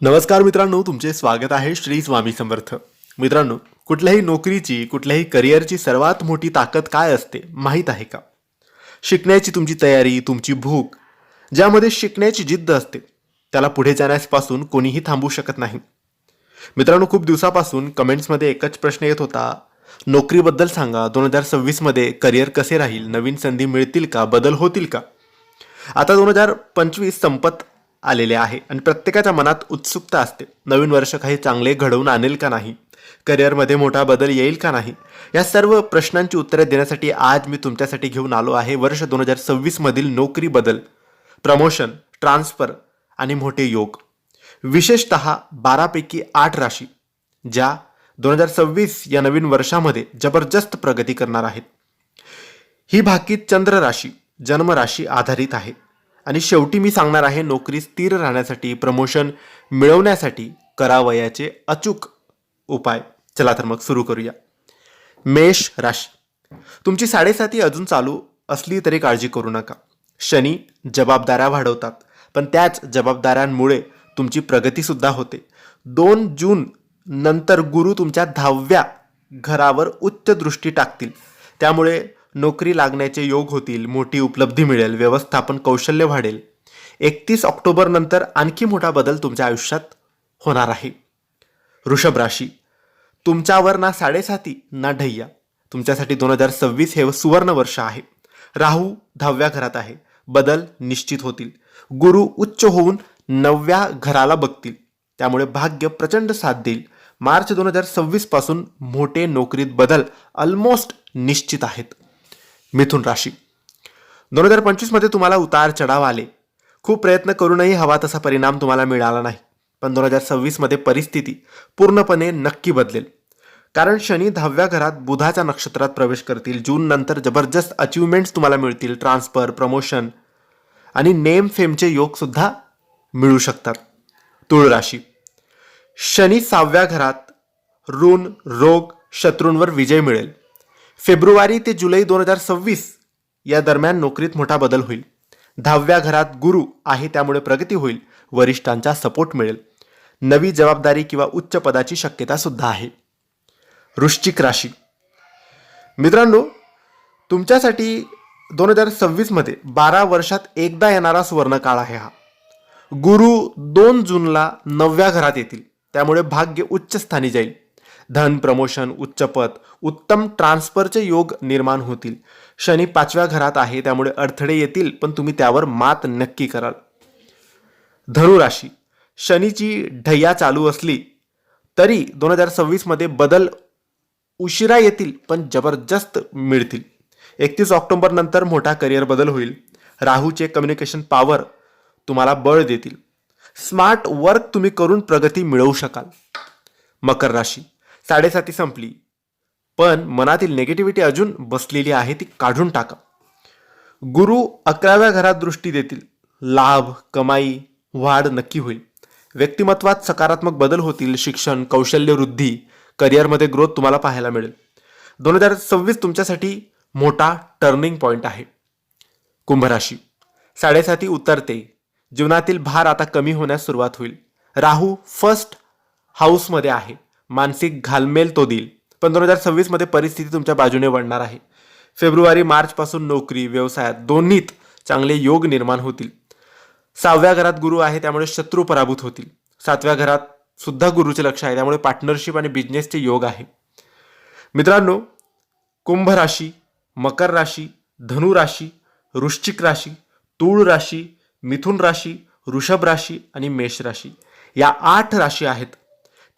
नमस्कार मित्रांनो तुमचे स्वागत आहे श्री स्वामी समर्थ. मित्रांनो कुठल्याही नोकरीची कुठल्याही करिअरची सर्वात मोठी ताकद काय असते माहीत आहे का? शिकण्याची तुमची तयारी तुमची भूक ज्यामध्ये शिकण्याची जिद्द असते त्याला पुढे जाण्यापासून कोणीही थांबू शकत नाही. मित्रांनो खूप दिवसापासून कमेंट्समध्ये एकच प्रश्न येत होता. नोकरीबद्दल सांगा दोन हजार सव्वीसमध्ये करिअर कसे राहील नवीन संधी मिळतील का बदल होतील का? आता दोन हजार पंचवीस संपत आलेले आहे. आणि प्रत्येकाच्या मनात उत्सुकता असते. नवीन वर्ष काही चांगले घडवून आणेल का नाही? करिअरमध्ये मोठा बदल येईल का नाही? या सर्व प्रश्नांची उत्तरे देण्यासाठी आज मी तुमच्यासाठी घेऊन आलो आहे. वर्ष दोन हजार सव्वीसमधील नोकरी बदल प्रमोशन ट्रान्सफर आणि मोठे योग. विशेषत बारापैकी आठ राशी ज्या दोन हजार सव्वीस या नवीन वर्षामध्ये जबरदस्त प्रगती करणार आहेत. ही भाकीत चंद्र राशी जन्मराशी आधारित आहे. आणि शेवटी मी सांगणार आहे नोकरी स्थिर राहण्यासाठी प्रमोशन मिळवण्यासाठी करावयाचे अचूक उपाय. चला तर मग सुरू करूया. मेष राशी. तुमची साडेसाती अजून चालू असली तरी काळजी करू नका. शनी जबाबदाऱ्या वाढवतात पण त्याच जबाबदाऱ्यांमुळे तुमची प्रगतीसुद्धा होते. दोन जून नंतर गुरु तुमच्या दहाव्या घरावर उच्च दृष्टी टाकतील. त्यामुळे नोकरी लागण्याचे योग होतील मोठी उपलब्धी मिळेल व्यवस्थापन कौशल्य वाढेल. एकतीस ऑक्टोबर नंतर आणखी मोठा बदल तुमच्या आयुष्यात होणार आहे. वृषभ राशी. तुमच्यावर ना साडेसाती ना ढय्या तुमच्यासाठी दोन हजार सव्वीस हे सुवर्ण वर्ष आहे. राहू दहाव्या घरात आहे. बदल निश्चित होतील. गुरु उच्च होऊन नवव्या घराला बघतील. त्यामुळे भाग्य प्रचंड साथ देईल. मार्च दोन हजार सव्वीसपासून मोठे नोकरीत बदल ऑलमोस्ट निश्चित आहेत. मिथुन राशी. दोन हजार पंचवीसमध्ये तुम्हाला उतार चढाव आले. खूप प्रयत्न करूनही हवा तसा परिणाम तुम्हाला मिळाला नाही. पण दोन हजार सव्वीसमध्ये परिस्थिती पूर्णपणे नक्की बदलेल. कारण शनी दहाव्या घरात बुधाच्या नक्षत्रात प्रवेश करतील. जून नंतर जबरदस्त अचिव्हमेंट्स तुम्हाला मिळतील. ट्रान्सफर प्रमोशन आणि नेम फेमचे योगसुद्धा मिळू शकतात. तुळ राशी. शनी सहाव्या घरात ऋण रोग शत्रूंवर विजय मिळेल. फेब्रुवारी ते जुलै दोन हजार सव्वीस या दरम्यान नोकरीत मोठा बदल होईल. दहाव्या घरात गुरु आहे त्यामुळे प्रगती होईल वरिष्ठांचा सपोर्ट मिळेल. नवी जबाबदारी किंवा उच्च पदाची शक्यता सुद्धा आहे. वृश्चिक राशी. मित्रांनो तुमच्यासाठी दोन हजार सव्वीसमध्ये बारा वर्षात एकदा येणारा सुवर्णकाळ आहे हा. गुरु दोन जूनला नवव्या घरात येतील. त्यामुळे भाग्य उच्च स्थानी जाईल. धन प्रमोशन उच्च पद उत्तम ट्रान्सफरचे योग निर्माण होतील. शनी पाचव्या घरात आहे त्यामुळे अडथळे येतील पण तुम्ही त्यावर मात नक्की कराल. धनुराशी शनीची ढय्या चालू असली तरी दोन हजार सव्वीसमध्ये बदल उशिरा येतील पण जबरदस्त मिळतील. एकतीस ऑक्टोबर नंतर मोठा करिअर बदल होईल. राहूचे कम्युनिकेशन पॉवर तुम्हाला बळ देतील. स्मार्ट वर्क तुम्ही करून प्रगती मिळवू शकाल. मकर राशी. साडेसाती संपली. पण मनातील नेगेटिव्हिटी अजून बसलेली आहे ती काढून टाका. गुरु अकराव्या घरात दृष्टी देतील. लाभ कमाई वाढ नक्की होईल. व्यक्तिमत्वात सकारात्मक बदल होतील. शिक्षण कौशल्य वृद्धी करिअरमध्ये ग्रोथ तुम्हाला पाहायला मिळेल. दोन हजार सव्वीस तुमच्यासाठी मोठा टर्निंग पॉईंट आहे. कुंभराशी. साडेसाती उतरते. जीवनातील भार आता कमी होण्यास सुरुवात होईल. राहू फर्स्ट हाऊसमध्ये आहे. मानसिक घालमेल तो देईल. पण दोन हजार सव्वीसमध्ये परिस्थिती तुमच्या बाजूने वळणार आहे. फेब्रुवारी मार्चपासून नोकरी व्यवसायात दोन्हीत चांगले योग निर्माण होतील. सहाव्या घरात गुरु आहे त्यामुळे शत्रू पराभूत होतील. सातव्या घरात सुद्धा गुरुचे लक्ष आहे त्यामुळे पार्टनरशिप आणि बिझनेसचे योग आहे. मित्रांनो कुंभ राशी मकर राशी धनु राशी वृश्चिक राशी तूळ राशी मिथुन राशी वृषभ राशी आणि मेष राशी या आठ राशी आहेत.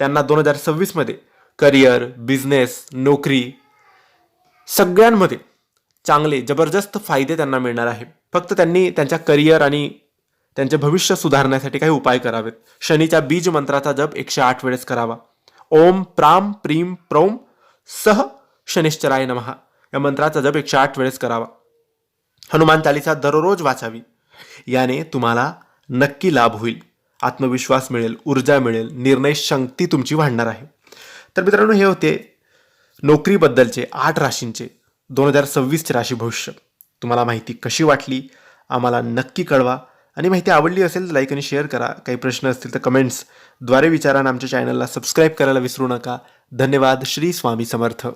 त्यांना दोन हजार सव्वीसमध्ये करिअर बिझनेस नोकरी सगळ्यांमध्ये चांगले जबरदस्त फायदे त्यांना मिळणार आहे. फक्त त्यांनी त्यांच्या करिअर आणि त्यांचे भविष्य सुधारण्यासाठी काही उपाय करावेत. शनीच्या बीज मंत्राचा जप एकशे आठ वेळेस करावा. ओम प्राम प्रीम प्रौम सह शनिश्चराय नमहा या मंत्राचा जप एकशे आठ वेळेस करावा. हनुमान चालिसा दररोज वाचावी. याने तुम्हाला नक्की लाभ होईल. आत्मविश्वास मिळेल ऊर्जा मिळेल निर्णय शक्ती तुमची वाढणार आहे. तर मित्रांनो हे होते नोकरीबद्दलचे आठ राशींचे दोन हजार सव्वीसचे राशी भविष्य. तुम्हाला माहिती कशी वाटली? आम्हाला नक्की कळवा. आणि माहिती आवडली असेल तर लाईक आणि शेअर करा. काही प्रश्न असतील तर कमेंट्सद्वारे विचारा आणि आमच्या चॅनलला सबस्क्राईब करायला विसरू नका. धन्यवाद. श्री स्वामी समर्थ.